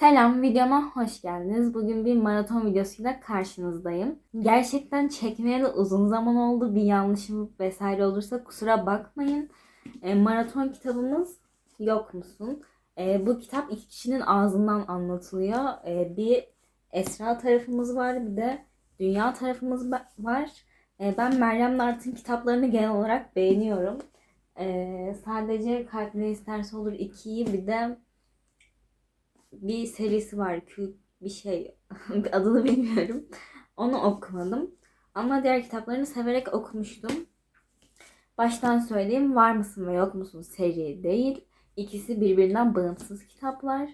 Selam, videoma hoş geldiniz. Bugün bir maraton videosuyla karşınızdayım. Gerçekten çekmeyeli uzun zaman oldu. Bir yanlışım vesaire olursa kusura bakmayın. E, maraton kitabımız Yok Musun? E, bu kitap iki kişinin ağzından anlatılıyor. E, bir Esra tarafımız var, bir de Dünya tarafımız var. E, ben Meryem Nart'ın kitaplarını genel olarak beğeniyorum. E, sadece Kalp Ne İsterse Olur 2'yi bir de bir serisi var. Kül bir şey. Adını bilmiyorum. Onu okumadım. Ama diğer kitaplarını severek okumuştum. Baştan söyleyeyim. Var mısın ve yok musun seri değil. İkisi birbirinden bağımsız kitaplar.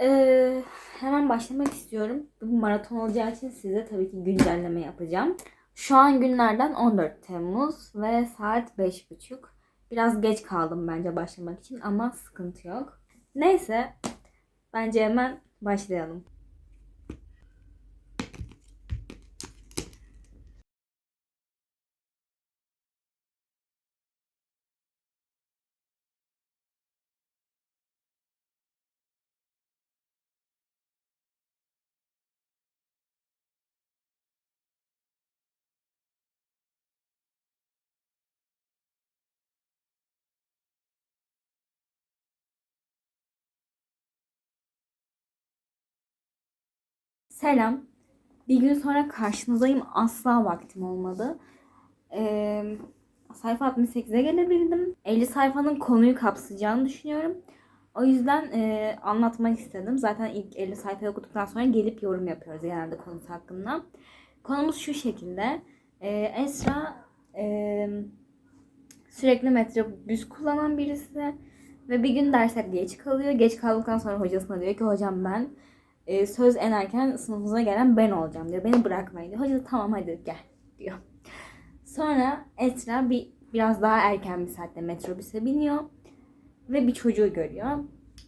Ee, hemen başlamak istiyorum. Bu maraton olacağı için size tabii ki güncelleme yapacağım. Şu an günlerden 14 Temmuz ve saat 5.30. Biraz geç kaldım bence başlamak için ama sıkıntı yok. Neyse Bence hemen başlayalım. Selam. Bir gün sonra karşınızdayım. Asla vaktim olmadı. Ee, sayfa 68'e gelebildim. 50 sayfanın konuyu kapsayacağını düşünüyorum. O yüzden e, anlatmak istedim. Zaten ilk 50 sayfayı okuduktan sonra gelip yorum yapıyoruz genelde konusu hakkında. Konumuz şu şekilde. Ee, Esra e, sürekli metrobüs kullanan birisi ve bir gün derse geç kalıyor. Geç kaldıktan sonra hocasına diyor ki hocam ben e, söz en erken sınıfınıza gelen ben olacağım diyor. Beni bırakmayın diyor. Hoca da tamam hadi gel diyor. Sonra Esra bir biraz daha erken bir saatte metrobüse biniyor ve bir çocuğu görüyor.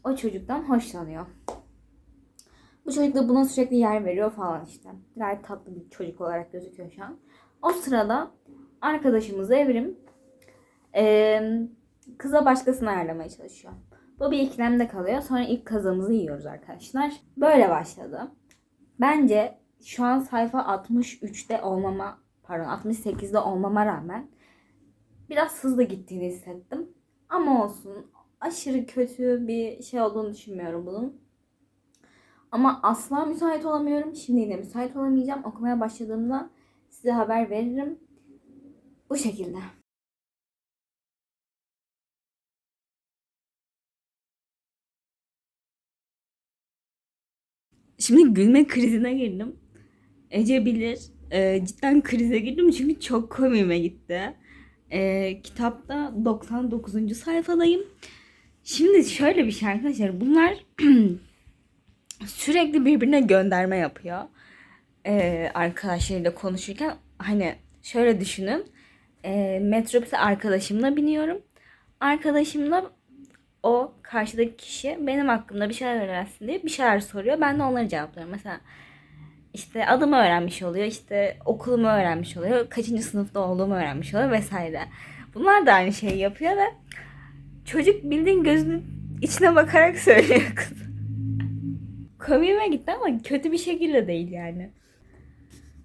O çocuktan hoşlanıyor. Bu çocuk da buna sürekli yer veriyor falan işte. Gayet tatlı bir çocuk olarak gözüküyor şu an. O sırada arkadaşımız Evrim eee, kıza başkasını ayarlamaya çalışıyor. Bu bir ikilemde kalıyor. Sonra ilk kazamızı yiyoruz arkadaşlar. Böyle başladı. Bence şu an sayfa 63'te olmama, pardon 68'de olmama rağmen biraz hızlı gittiğini hissettim. Ama olsun. Aşırı kötü bir şey olduğunu düşünmüyorum bunun. Ama asla müsait olamıyorum. Şimdi yine müsait olamayacağım. Okumaya başladığımda size haber veririm. Bu şekilde. Şimdi gülme krizine girdim. Ece bilir. Ee, cidden krize girdim çünkü çok komiğime gitti. Ee, kitapta 99. sayfadayım. Şimdi şöyle bir şey arkadaşlar. Bunlar sürekli birbirine gönderme yapıyor. Ee, arkadaşlarıyla konuşurken hani şöyle düşünün. Ee, metrobüse arkadaşımla biniyorum. Arkadaşımla o karşıdaki kişi benim hakkımda bir şeyler öğrensin diye bir şeyler soruyor. Ben de onları cevaplıyorum. Mesela işte adımı öğrenmiş oluyor, işte okulumu öğrenmiş oluyor, kaçıncı sınıfta olduğumu öğrenmiş oluyor vesaire. Bunlar da aynı şeyi yapıyor ve çocuk bildiğin gözünün içine bakarak söylüyor kız. Komiğime gitti ama kötü bir şekilde değil yani.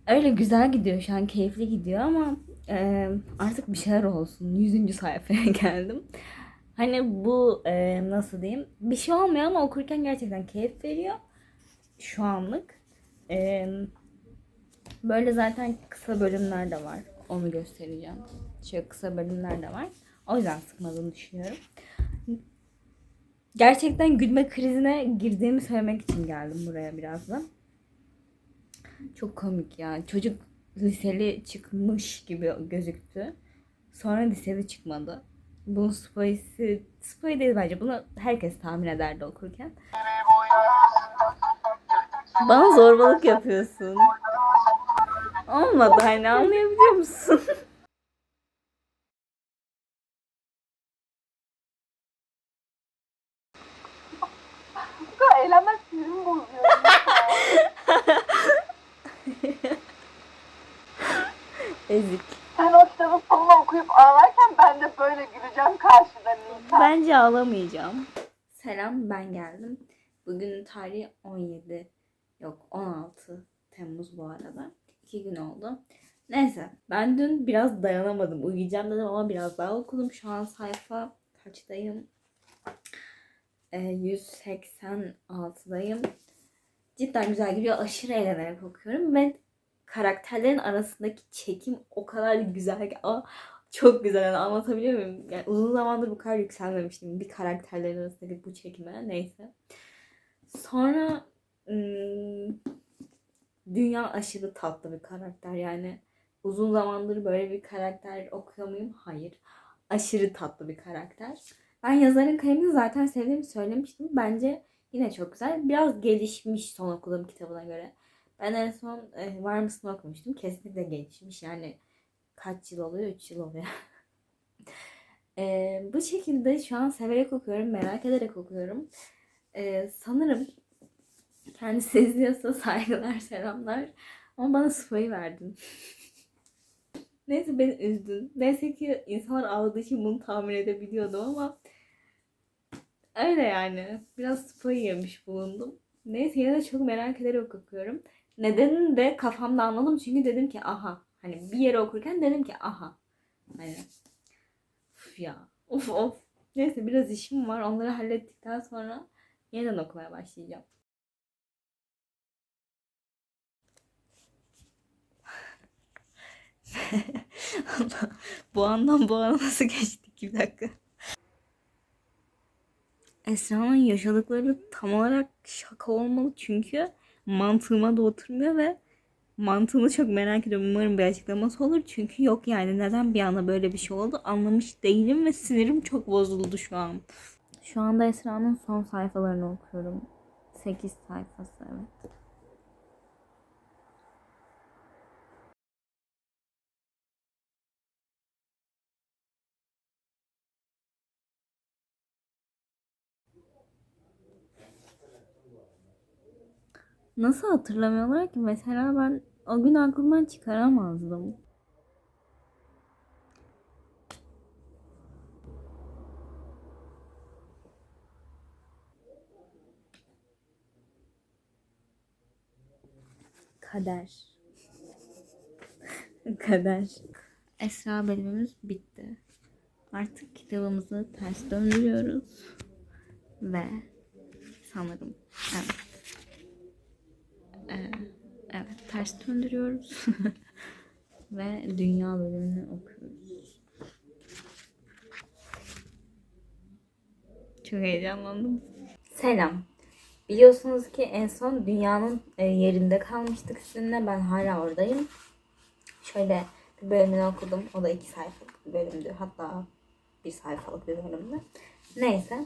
Öyle güzel gidiyor şu an keyifli gidiyor ama e, artık bir şeyler olsun. 100. sayfaya geldim. Hani bu e, nasıl diyeyim bir şey olmuyor ama okurken gerçekten keyif veriyor şu anlık. E, böyle zaten kısa bölümler de var. Onu göstereceğim. Şöyle kısa bölümler de var. O yüzden sıkmadığını düşünüyorum. Gerçekten gülme krizine girdiğimi söylemek için geldim buraya biraz da. Çok komik ya. Çocuk liseli çıkmış gibi gözüktü. Sonra liseli çıkmadı. Bunun spoiler'si, spoiler değil bence. Bunu herkes tahmin ederdi okurken. Bana zorbalık yapıyorsun. Olmadı hani anlayabiliyor musun? Bu kadar eğlenmez sinirimi bozuyor. Ezik. Sen o kitabın sonunu okuyup ağlarken ben de ağlamayacağım. Selam ben geldim. Bugün tarihi 17. Yok 16 Temmuz bu arada. İki gün oldu. Neyse ben dün biraz dayanamadım. Uyuyacağım dedim ama biraz daha okudum. Şu an sayfa kaçtayım? Ee, 186'dayım. Cidden güzel gidiyor. Aşırı eğlenerek okuyorum ve karakterlerin arasındaki çekim o kadar güzel ki. Aa, çok güzel yani anlatabiliyor muyum? Yani uzun zamandır bu kadar yükselmemiştim bir karakterlerin arasındaki bu çekime. Neyse. Sonra ım, dünya aşırı tatlı bir karakter yani. Uzun zamandır böyle bir karakter okuyor muyum? Hayır. Aşırı tatlı bir karakter. Ben yazarın kalemini zaten sevdiğimi söylemiştim. Bence yine çok güzel. Biraz gelişmiş son okuduğum kitabına göre. Ben en son e, Var mısın okumuştum. Kesinlikle gelişmiş. Yani kaç yıl oluyor? 3 yıl oluyor. E, bu şekilde şu an severek okuyorum. Merak ederek okuyorum. E, sanırım kendisi izliyorsa saygılar, selamlar. Ama bana spoyu verdin. Neyse beni üzdün. Neyse ki insanlar ağladığı için bunu tahmin edebiliyordum ama öyle yani. Biraz spoyu yemiş bulundum. Neyse yine de çok merak ederek okuyorum. Nedenini de kafamda anladım çünkü dedim ki aha. Hani bir yere okurken dedim ki aha. Hani uf ya. Of of. Neyse biraz işim var. Onları hallettikten sonra yeniden okumaya başlayacağım. Bu andan bu ana nasıl geçtik bir dakika. Esra'nın yaşadıkları tam olarak şaka olmalı çünkü mantığıma da oturmuyor ve mantığını çok merak ediyorum. Umarım bir açıklaması olur. Çünkü yok yani neden bir anda böyle bir şey oldu anlamış değilim ve sinirim çok bozuldu şu an. Şu anda Esra'nın son sayfalarını okuyorum. 8 sayfası evet. Nasıl hatırlamıyorlar ki? Mesela ben o gün aklımdan çıkaramazdım. Kader. Kader. Esra bölümümüz bitti. Artık kitabımızı ters döndürüyoruz. Ve sanırım evet. Ee, evet ters döndürüyoruz. Ve dünya bölümünü okuyoruz. Çok heyecanlandım. Selam. Biliyorsunuz ki en son dünyanın e, yerinde kalmıştık sizinle. Ben hala oradayım. Şöyle bir bölümünü okudum. O da iki sayfalık bir bölümdü. Hatta bir sayfalık bir bölümdü. Neyse.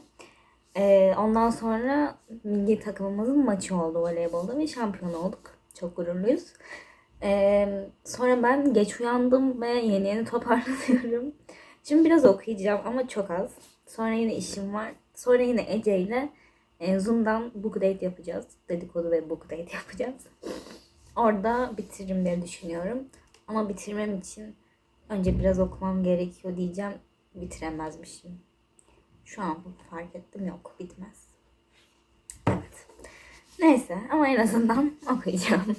Ee, ondan sonra milli takımımızın maçı oldu voleybolda ve şampiyon olduk. Çok gururluyuz. Ee, sonra ben geç uyandım ve yeni yeni toparlanıyorum. Şimdi biraz okuyacağım ama çok az. Sonra yine işim var. Sonra yine Ece ile e, Zoom'dan book date yapacağız. Dedikodu ve book date yapacağız. Orada bitiririm diye düşünüyorum. Ama bitirmem için önce biraz okumam gerekiyor diyeceğim. Bitiremezmişim. Şu an fark ettim yok bitmez. Neyse ama en azından okuyacağım.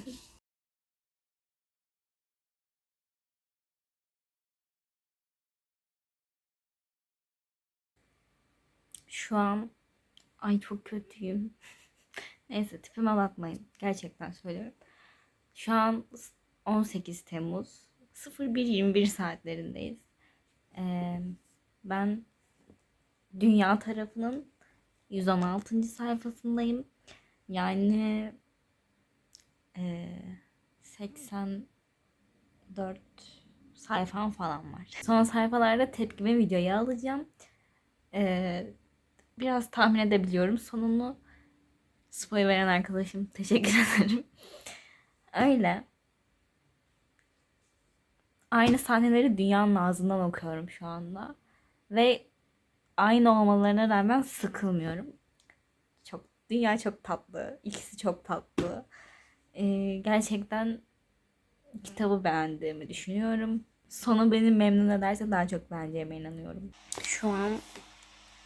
Şu an ay çok kötüyüm. Neyse tipime bakmayın. Gerçekten söylüyorum. Şu an 18 Temmuz 01.21 saatlerindeyiz. Ee, ben dünya tarafının 116. sayfasındayım. Yani e, 84 sayfam falan var. Son sayfalarda tepkime videoyu alacağım. E, biraz tahmin edebiliyorum sonunu. Spoy veren arkadaşım teşekkür ederim. Öyle. Aynı sahneleri dünyanın ağzından okuyorum şu anda. Ve aynı olmalarına rağmen sıkılmıyorum. Dünya çok tatlı. İkisi çok tatlı. Ee, gerçekten kitabı beğendiğimi düşünüyorum. Sonu beni memnun ederse daha çok beğeneceğime inanıyorum. Şu an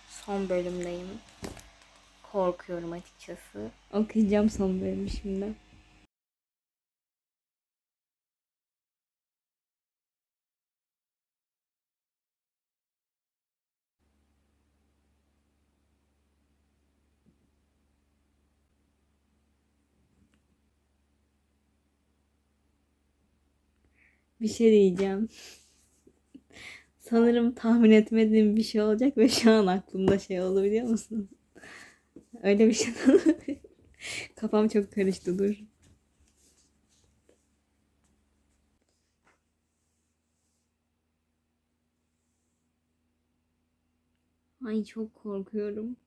son bölümdeyim. korkuyorum açıkçası. Okuyacağım son bölümü şimdi. Bir şey diyeceğim. Sanırım tahmin etmediğim bir şey olacak ve şu an aklımda şey oldu biliyor musun? Öyle bir şey Kafam çok karıştı dur. Ay çok korkuyorum.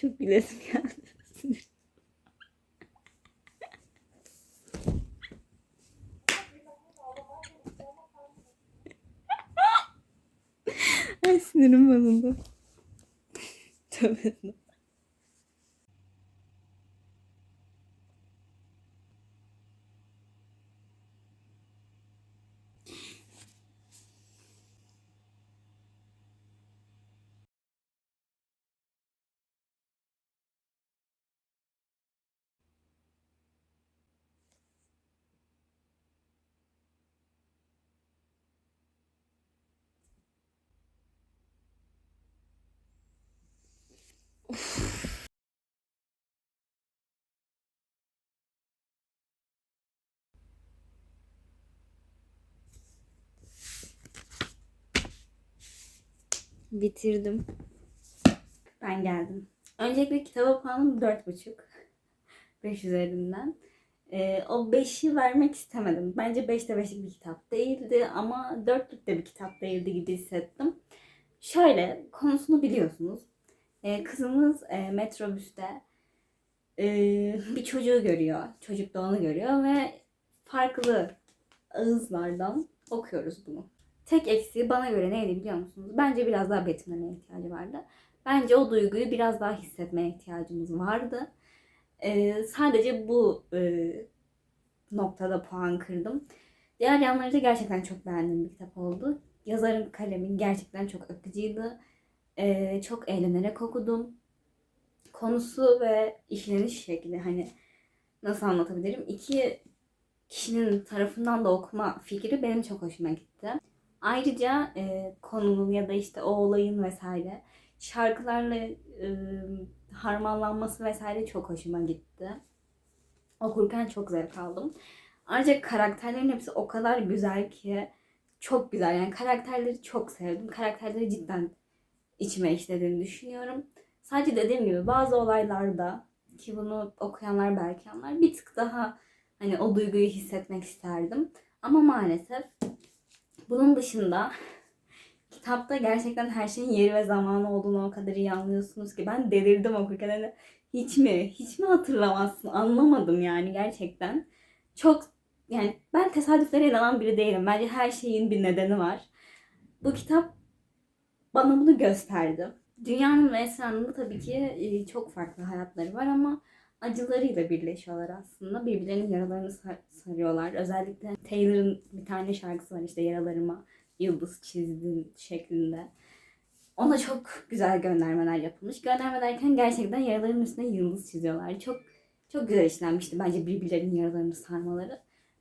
Çok gülesim geldi. Ay sinirim bozuldu. Tövbe. Bitirdim. Ben geldim. Öncelikle kitaba puanım 4,5. 5 üzerinden. Ee, o 5'i vermek istemedim. Bence 5'te 5'lik bir kitap değildi ama 4'lük de bir kitap değildi gibi hissettim. Şöyle konusunu biliyorsunuz. Ee, kızımız e, metrobüste e, bir çocuğu görüyor. Çocuk da onu görüyor ve farklı ağızlardan okuyoruz bunu. Tek eksiği bana göre neydi biliyor musunuz? Bence biraz daha betimlemeye ihtiyacı vardı. Bence o duyguyu biraz daha hissetmeye ihtiyacımız vardı. Ee, sadece bu e, noktada puan kırdım. Diğer yanları da gerçekten çok beğendiğim bir kitap oldu. Yazarın kalemi gerçekten çok akıcıydı. Ee, çok eğlenerek okudum. Konusu ve işleniş şekli hani nasıl anlatabilirim? İki kişinin tarafından da okuma fikri benim çok hoşuma gitti. Ayrıca e, konunun ya da işte o olayın vesaire şarkılarla e, harmanlanması vesaire çok hoşuma gitti. Okurken çok zevk aldım. Ayrıca karakterlerin hepsi o kadar güzel ki çok güzel. Yani karakterleri çok sevdim. Karakterleri cidden içime işlediğini düşünüyorum. Sadece dediğim gibi bazı olaylarda ki bunu okuyanlar belki anlar bir tık daha hani o duyguyu hissetmek isterdim. Ama maalesef bunun dışında kitapta gerçekten her şeyin yeri ve zamanı olduğunu o kadar iyi anlıyorsunuz ki ben delirdim okurken. Hani hiç mi? Hiç mi hatırlamazsın? Anlamadım yani gerçekten. Çok yani ben tesadüflere inanan biri değilim. Bence her şeyin bir nedeni var. Bu kitap bana bunu gösterdi. Dünyanın ve Esra'nın tabii ki e, çok farklı hayatları var ama acılarıyla birleşiyorlar aslında. Birbirlerinin yaralarını sar- sarıyorlar. Özellikle Taylor'ın bir tane şarkısı var işte yaralarıma yıldız çizdin şeklinde. Ona çok güzel göndermeler yapılmış. Gönderme derken gerçekten yaraların üstüne yıldız çiziyorlar. Çok çok güzel işlenmişti bence birbirlerinin yaralarını sarmaları.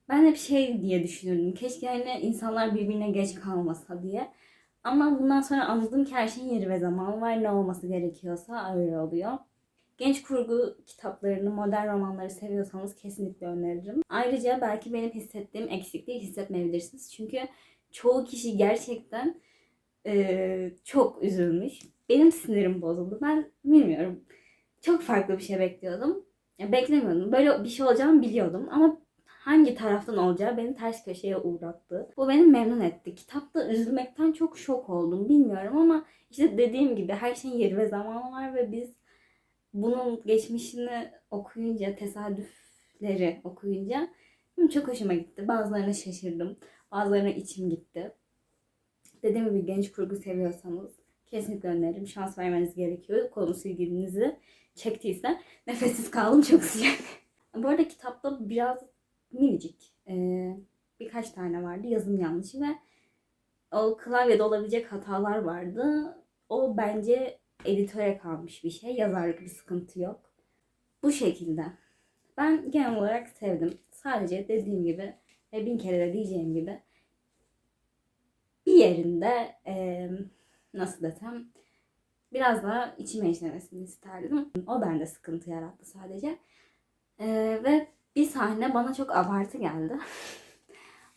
Ben hep şey diye düşünürdüm. Keşke hani insanlar birbirine geç kalmasa diye. Ama bundan sonra anladım ki her şeyin yeri ve zamanı var. Ne olması gerekiyorsa öyle oluyor. Genç kurgu kitaplarını, modern romanları seviyorsanız kesinlikle öneririm. Ayrıca belki benim hissettiğim eksikliği hissetmeyebilirsiniz. Çünkü çoğu kişi gerçekten e, çok üzülmüş. Benim sinirim bozuldu. Ben bilmiyorum. Çok farklı bir şey bekliyordum. Ya, beklemiyordum. Böyle bir şey olacağını biliyordum ama hangi taraftan olacağı beni ters köşeye uğrattı. Bu beni memnun etti. Kitapta üzülmekten çok şok oldum. Bilmiyorum ama işte dediğim gibi her şeyin yeri ve zamanı var ve biz bunun geçmişini okuyunca, tesadüfleri okuyunca çok hoşuma gitti. Bazılarına şaşırdım. Bazılarına içim gitti. Dediğim gibi genç kurgu seviyorsanız kesinlikle öneririm. Şans vermeniz gerekiyor. Konusu ilginizi çektiyse. Nefessiz kaldım çok sıcak. Bu arada kitapta biraz minicik. Ee, birkaç tane vardı yazım yanlışı ve o klavyede olabilecek hatalar vardı. O bence editöre kalmış bir şey. Yazarlık bir sıkıntı yok. Bu şekilde. Ben genel olarak sevdim. Sadece dediğim gibi ve bin kere de diyeceğim gibi bir yerinde eee, nasıl desem biraz daha içime işlemesini isterdim. O bende sıkıntı yarattı sadece. Eee, ve bir sahne bana çok abartı geldi.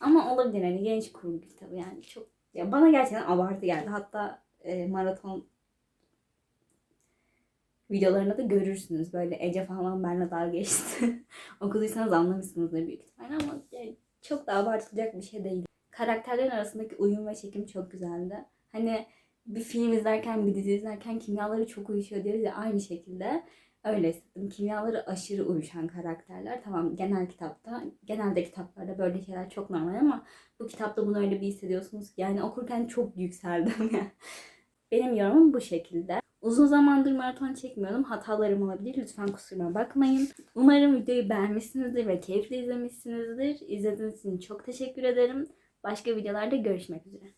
Ama olabilir hani genç kurgu kitabı yani çok ya bana gerçekten abartı geldi. Hatta e, maraton videolarında da görürsünüz. Böyle Ece falan benimle dalga geçti. Okuduysanız anlamışsınızdır büyük ihtimalle ama yani çok da abartılacak bir şey değil. Karakterlerin arasındaki uyum ve çekim çok güzeldi. Hani bir film izlerken, bir dizi izlerken kimyaları çok uyuşuyor diyoruz ya aynı şekilde. Öyle hissettim. Kimyaları aşırı uyuşan karakterler. Tamam genel kitapta, genelde kitaplarda böyle şeyler çok normal ama bu kitapta bunu öyle bir hissediyorsunuz ki yani okurken çok yükseldim ya. Benim yorumum bu şekilde. Uzun zamandır maraton çekmiyordum. Hatalarım olabilir. Lütfen kusuruma bakmayın. Umarım videoyu beğenmişsinizdir ve keyifle izlemişsinizdir. İzlediğiniz için çok teşekkür ederim. Başka videolarda görüşmek üzere.